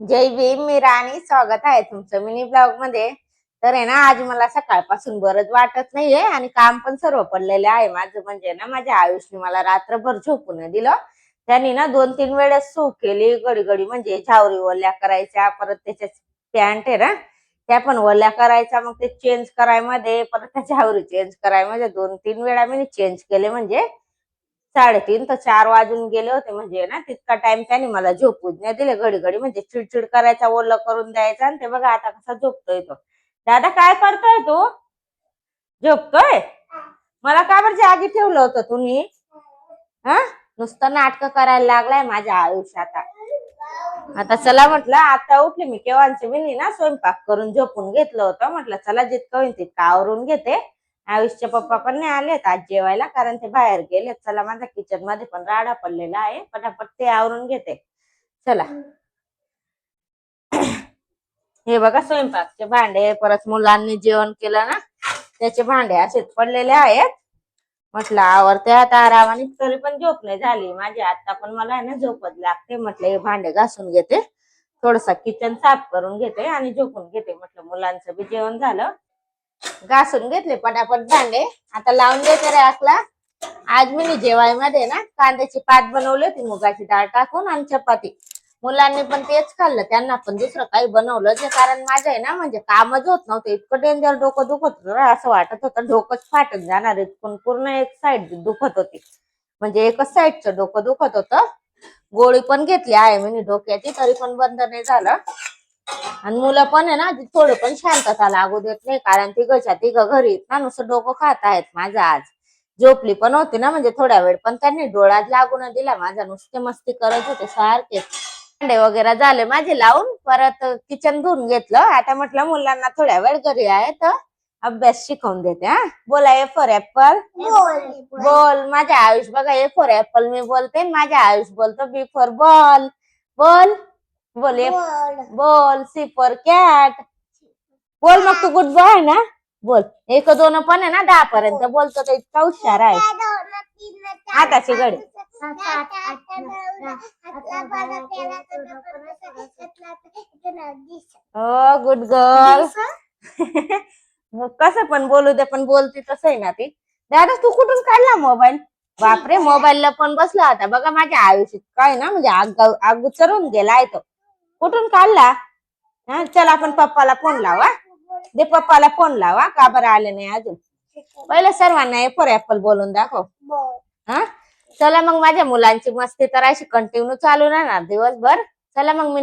जय भीम मी राणी. स्वागत आहे तुमचं मिनी ब्लॉगमध्ये. तर आहे ना आज मला सकाळपासून बरंच वाटत नाहीये आणि काम पण सर्व पडलेले आहे माझं. म्हणजे ना माझ्या आयुष्यने मला रात्रभर झोपून दिलं. त्यांनी ना दोन तीन वेळेस सू केली. घडी घडी म्हणजे झावरी ओल्या करायच्या परत त्याच्या पॅन्ट आहे ना त्या पण ओल्या करायच्या. मग ते चेंज करायमध्ये परत त्या झावरी चेंज करायमध्ये दोन तीन वेळा मी चेंज केले. म्हणजे साडेतीन तर चार वाजून गेले होते म्हणजे ना तितका टाइम त्याने मला झोपूच नाही दिले घडी घडी म्हणजे चिडचिड करायचा ओलं करून द्यायचा आणि ते बघा आता कसा झोपतोय तो. दादा काय करतोय तू? झोपतोय? मला का बरं जागी ठेवलं होतं तुम्ही? हा? नुसतं नाटक करायला लागलाय माझ्या आयुष्यात आता. आता चला म्हटलं आता उठले मी. केव्हाची मी ना स्वयंपाक करून झोपून घेतलं होतं. म्हटलं चला जितकं होईल तितकं आवरून घेते. आयुषचे पप्पा पण नाही आलेत आज जेवायला कारण ते बाहेर गेलेत. चला माझ्या किचनमध्ये पण राडा पडलेला आहे. पटापट ते आवरून घेते. चला. हे बघा स्वयंपाकचे भांडे. परत मुलांनी जेवण केलं ना त्याचे भांडे असेच पडलेले आहेत. म्हटलं आवरते आता आरामाने तरी पण झोप नाही झाली. माझी आता पण मला आहे ना झोपत लागते. म्हटलं हे भांडे घासून घेते. थोडसा किचन साफ करून घेते आणि झोपून घेते. म्हटलं मुलांचं बी जेवण झालं. घासून घेतले पटापट भांडे. आता लावून देते रॅकला आज मी जेवायमध्ये ना कांद्याची पात बनवली होती मुगाची डाळ टाकून आणि चपाती. मुलांनी पण तेच खाल्लं त्यांना पण दुसरं काही बनवलं. जे कारण माझं आहे ना म्हणजे कामच होत नव्हतं. इतकं डेंजर डोकं दुखत होतं असं वाटत होतं. डोकंच फाटत जाणार आहे. पण पूर्ण एक साईड दुखत होती. म्हणजे एकच साईडचं डोकं दुखत होतं. गोळी पण घेतली आहे मी डोक्याची तरी पण बंद नाही झालं. आणि मुलं पण आहे ना थोडं पण शांतता लागू देत नाही कारण तिघच्या तिघ घरी ना नुसतं डोकं खात आहेत माझं आज. झोपली पण होती ना म्हणजे थोड्या वेळ पण त्यांनी डोळ्यात लागून दिला. माझा नुसते मस्ती करत होते सारखे. भांडे वगैरे झाले माझे लावून परत किचन धुवून घेतलं. आता म्हटलं मुलांना थोड्या वेळ घरी आहे तर अभ्यास शिकवून देते हा. बोला ए फॉर ऍपल बोल माझ्या आयुष बघा ए फॉर ऍपल मी बोलते माझ्या आयुष बोलतो बी फॉर बॉल बोल. बोल बोल. C for cat. बोल मग तू गुड बॉय ना. बोल. एक दोन पण आहे ना दहा पर्यंत बोलतो तो इतका हुशार आहे. हाताची घडी हो गुड गर्ल. कसं पण बोलू दे पण बोलते तसं आहे ना ती. दादा तू कुठून काढला मोबाईल? बापरे मोबाईलला पण बसला होता. बघा माझ्या आयुष्यात काय ना म्हणजे आग आग उचरून गेलाय तो. कुठून काढला. हा चल आपण पप्पाला फोन लावा दे पप्पाला फोन लावा का बरं आले नाही अजून? पहिलं सर्वांना ए फॉर ऍपल बोलून दाखव. हा? चला मग माझ्या मुलांची मस्ती तर अशी कंटिन्यू चालू राहणार दिवसभर. चला मग मी